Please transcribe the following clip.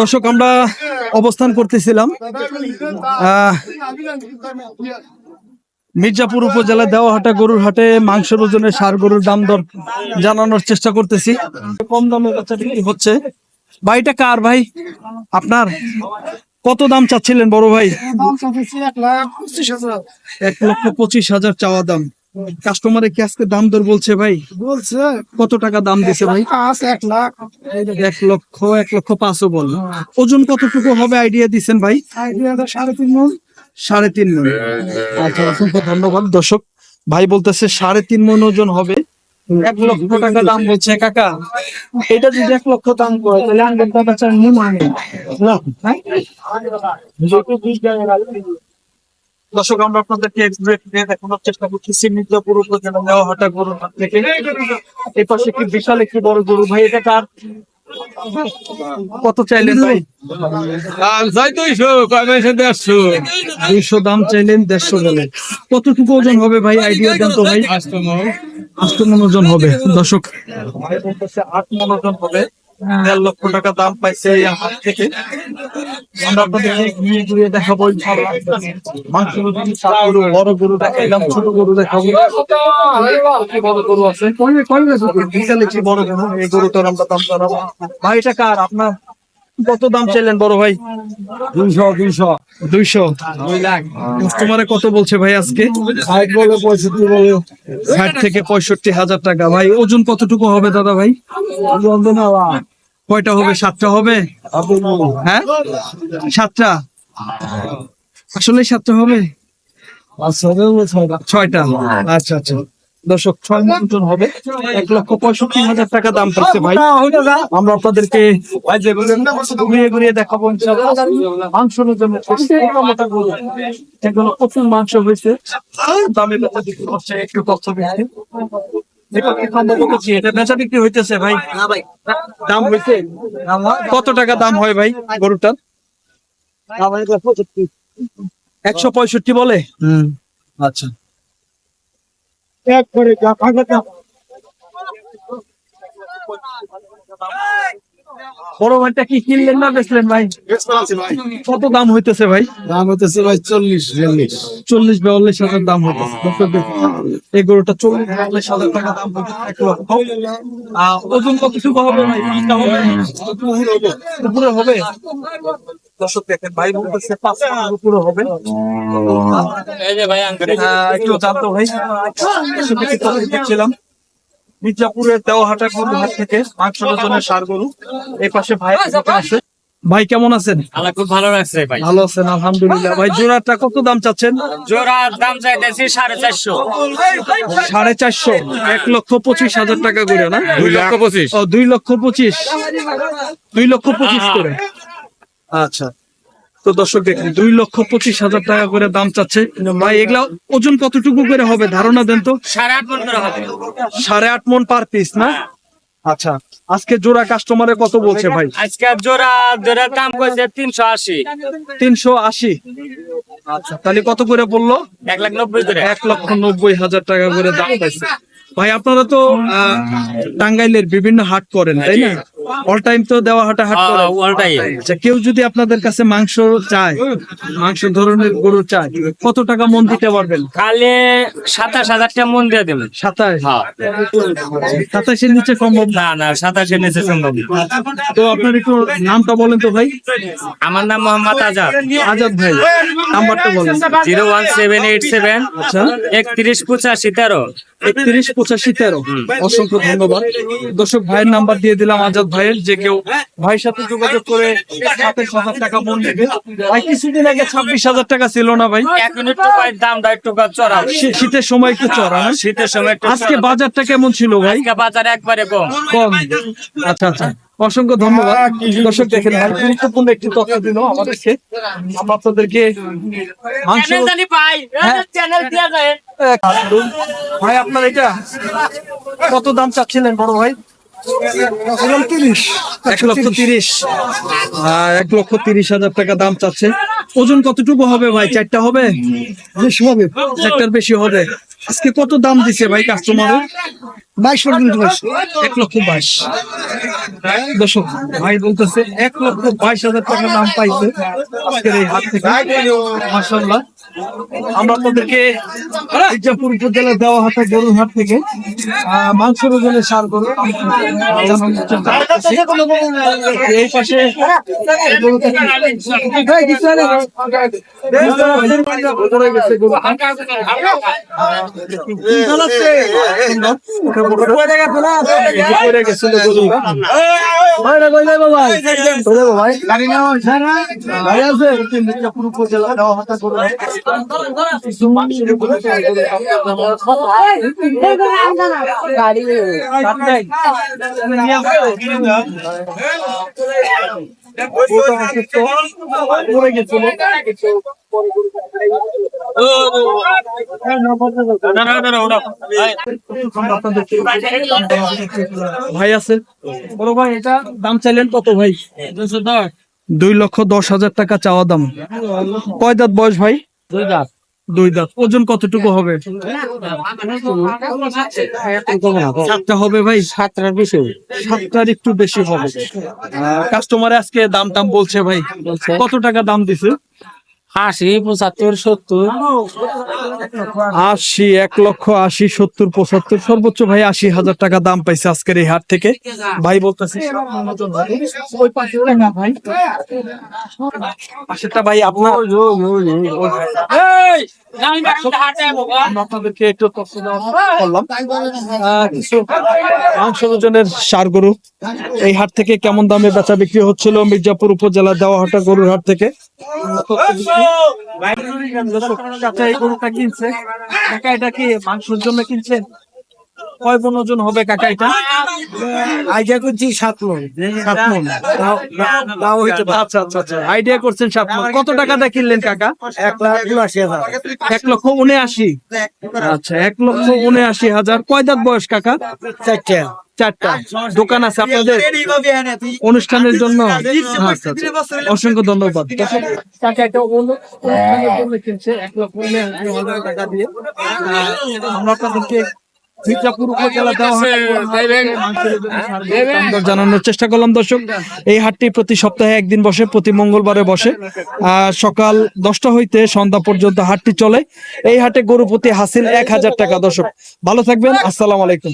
দর্শক আমরা অবস্থান করতেছিলাম মির্জাপুর উপজেলা দেওয়াহাটা গরুর হাটে মাংসের ওজনে সার গরুর দাম দর জানানোর চেষ্টা করতেছি। কম দামে বাচ্চা বিক্রি হচ্ছে। ভাইটা কার ভাই? আপনার? কত দাম চাচ্ছিলেন বড় ভাই? এক লক্ষ পঁচিশ হাজার চাওয়া দাম। কাস্টমারে কি আজকে দাম দর বলছে ভাই? বলছে। কত টাকা দাম দিছে ভাই? এক লাখ। এক লক্ষ এক লক্ষ পাঁচও বল। ওজন কতটুকু হবে আইডিয়া দিছেন ভাই? আইডিয়াটা সাড়ে তিন মন। সাড়ে তিন মন। আচ্ছা অসংখ্য ধন্যবাদ। দর্শক ভাই বলতেছে সাড়ে তিন মন ওজন হবে। এক লক্ষ টাকা দাম বলছে কাকা। এটা যদি এক লক্ষ দাম করে তাহলে আনবেন চার মন আনে দর্শক আমরা আপনাদেরকে দেখানোর চেষ্টা করতেছি মির্জাপুর উপজেলা নেওয়া হাটা গরুর হাট থেকে। এই পাশে কি বিশাল একটি বড় গরু। ভাই এটা কার? কত চাইলেন ভাই? দুইশো দাম চাইলেন দেড়শো বলে কতটুকু ওজন হবে ভাই? আইডিয়া দেন তো ভাই। আট মন ওজন হবে। দর্শক আট মন ওজন হবে। দেড় লক্ষ টাকা দাম পাইছে এই হাট থেকে। আমরা আপনাদেরকে ঘুরিয়ে ঘুরিয়ে দেখাবো মাংস বড় গরু দেখাইলাম ছোট গরু দেখাবো বড় গরু আছে বড় গরু এই গরুটার আমরা দাম জানাব। ভাই এটা কার? আপনার কত দাম চাইলেন বড় ভাই? দুইশো দুইশো। দুইশো? কাস্টমারে কত বলছে ভাই আজকে? ষাট বলে পঁয়ষট্টি বলে। ষাট থেকে পঁয়ষট্টি হাজার টাকা। ভাই ওজন কতটুকু হবে দাদা ভাই? বন্ধনা কয়টা হবে? সাতটা হবে? হ্যাঁ? সাতটা? আসলে সাতটা হবে? ছয়টা। আচ্ছা আচ্ছা। দর্শক, ছয় মন হবে। এক লক্ষ পঁয়ষট্টি হাজার টাকা দাম পাচ্ছে ভাই। আমরা আপনাদেরকে ঘুরিয়ে ঘুরিয়ে দেখাবো গরু। এগুলো প্রচুর মাংস হয়েছে। দামে একটু তথ্য বেচা বিক্রি হইতেছে ভাই। দাম হইছে? কত টাকা দাম হয় ভাই গরুটার? একশো পঁয়ষট্টি বলে? আচ্ছা। এক করে বড় ভাইটা কি কিনলেন না বেচলেন ভাই? কত দাম হইতেছে ভাই? দাম হতেছে ভাই চল্লিশ বিয়াল্লিশ। চল্লিশ বিয়াল্লিশ হাজার দাম হইতেছে। দেখুন, এই গরুটা চল্লিশ বিয়াল্লিশ হাজার টাকা দাম হইতেছে। ওজন হবে ভাই পাঁচটা হবে উপরে হবে। দর্শক দেখেন ভাই বলতেছে পাঁচ উপরে হবে। একটু জানতো ভাই। দেখছিলাম মির্জাপুরের দেওয়াহাটা গরু হাট থেকে মাংস ওজনের সার গরু। এই পাশে ভাই আছে। ভাই। কেমন আছেন? আল্লাহ খুব ভালো লাগছে ভাই। ভালো আছেন আলহামদুলিল্লাহ। ভাই জোড়াটা কত দাম চাচ্ছেন? জোড়ার দাম চাইতেছি সাড়ে চারশো। সাড়ে চারশো। এক লক্ষ পঁচিশ হাজার টাকা করে না? দুই লক্ষ পঁচিশ। ও দুই লক্ষ পঁচিশ। দুই লক্ষ পঁচিশ করে। আচ্ছা। তো দর্শক দেখেন দুই লক্ষ পঁচিশ হাজার টাকা করে দাম চাচ্ছে। ভাই এগুলা ওজন কতটুকু করে হবে? ধারণা দেন তো। সাড়ে আট মন করে হবে। সাড়ে আট মন পার পিস না? আচ্ছা আজকে জোড়া কাস্টমারে কত বলছে ভাই? আজকে জোড়া জোড়ার দাম করেছে তিনশো আশি। তিনশো আশি। আচ্ছা তাহলে কত করে বলল? এক লাখ নব্বই করে। এক লক্ষ নব্বই হাজার টাকা করে দাম পাইছে। ভাই আপনারা তো টাঙ্গাইলের বিভিন্ন হাট করেন তাই না? অল টাইম তো দেওয়া হাটা হাট ওটাই আচ্ছা কেউ যদি আপনাদের কাছে মাংস চায় মাংস ধরনের গরু চায় কত টাকা মন দিতে পারবেন? খালি সাতাশ হাজারটা মন দিয়ে দেবেন। সাতাশ? হ্যাঁ। সাতাশের নিচে সম্ভব? না না সাতাশের নিচে সম্ভব তো আপনার একটু নামটা বলেন তো ভাই। আমার নাম মোহাম্মদ আজাদ। আজাদ ভাই নাম্বারটা বলেন। Zero one seven eight seven আচ্ছা। একত্রিশ পঁচাশি তেরো। একত্রিশ পঁচাশি তেরো। অসংখ্য ধন্যবাদ। দর্শক ভাইয়ের নাম্বার দিয়ে দিলাম আজাদ ভাইয়ের যে কেউ ভাইয়ের সাথে যোগাযোগ করে সাতাশ হাজার টাকা মন নেবে ভাই কিছুদিন আগে ছাব্বিশ হাজার টাকা ছিল না ভাই? এখন একটু পায়ের দামটা একটু চড়া শীতের সময় একটু চড়া শীতের সময় আজকে বাজারটা কেমন ছিল ভাই? বাজার একবারে কম। কম আচ্ছা আচ্ছা। অসংখ্য ধন্যবাদ। দর্শক দেখেন গুরুত্বপূর্ণ একটি তথ্য দিল আমাদেরকে। আমরা আপনাদেরকে হ্যাঁ। চ্যানেল দিয়া যায়। ভাই আপনার এটা কত দাম চাচ্ছিলেন বড় ভাই? এক লক্ষ তিরিশ। এক লক্ষ তিরিশ। হাজার টাকা দাম চাচ্ছে। ওজন কতটুকু হবে ভাই? চারটা হবে? বেশি হবে। চারটার বেশি হবে। আজকে কত দাম দিছে ভাই কাস্টমারের বাইশ পর্যন্ত এক লক্ষ বাইশ। দর্শক ভাই বলতেছে এক লক্ষ বাইশ হাজার টাকা দাম পাইছে আজকের এই হাট থেকে। মাসাল্লাহ আমরা আপনাদেরকে মির্জাপুর উপজেলার দেওয়া হাটে গরুর হাট থেকে আহ, মাংসের ওজনে সার গরু। এই পাশে উপজেলা দেওয়া হাটে গরু। ভাই আছে? বড় ভাই এটা দাম চাইলেন কত ভাই? দুই লক্ষ দশ হাজার টাকা চাওয়া দাম। কয় দাঁত বয়স ভাই? দুই দাঁত। ওজন কতটুকু হবে? সাতটা হবে ভাই। সাতটার বেশি সাতটার একটু বেশি হবে কাস্টমার আজকে দাম টাম বলছে ভাই। কত টাকা দাম দিছে? আশি পঁচাত্তর সত্তর। আশি এক লক্ষ আশি সত্তর পঁচাত্তর সর্বোচ্চ ভাই আশি হাজার টাকা দাম পাইছে আজকের এই হাট থেকে। ভাই বলতেছে না ভাই। আপনার। আপনাদেরকে একটু তথ্য দেওয়ার চেষ্টা করলাম কিছু মাংস ওজনের সার গরু। এই হাট থেকে কেমন দামে বেচা বিক্রি হচ্ছিল মির্জাপুর উপজেলা দেওয়া হাটা গরুর হাট থেকে? চাচা এই গরুটা কিনছে। কাকা এটা কি মাংসের জন্য কিনছেন? কয় ওজন হবে কাকা এটা? আইডিয়া করছি সাত মন। সাত মন। তাও হইতে পারে। আচ্ছা আচ্ছা আচ্ছা। আইডিয়া করছেন সাত মন। কত টাকাটা কিনলেন কাকা? এক লাখ উনআশি হাজার। এক লক্ষ উনআশি। আচ্ছা এক লক্ষ উনআশি হাজার। কয় দাঁত বয়স কাকা? চারটে। চারটা দোকান আছে আপনাদের অনুষ্ঠানের জন্য? আচ্ছা, আচ্ছা। অসংখ্য ধন্যবাদ। অনুষ্ঠানের জন্য আমরা আপনাদেরকে দাম দর জানানোর চেষ্টা করলাম দর্শক। এই হাটটি প্রতি সপ্তাহে একদিন বসে প্রতি মঙ্গলবারে বসে। আহ, সকাল দশটা হইতে সন্ধ্যা পর্যন্ত হাটটি চলে। এই হাটে গরু প্রতি হাসিল এক হাজার টাকা দর্শক। ভালো থাকবেন আসসালামু আলাইকুম।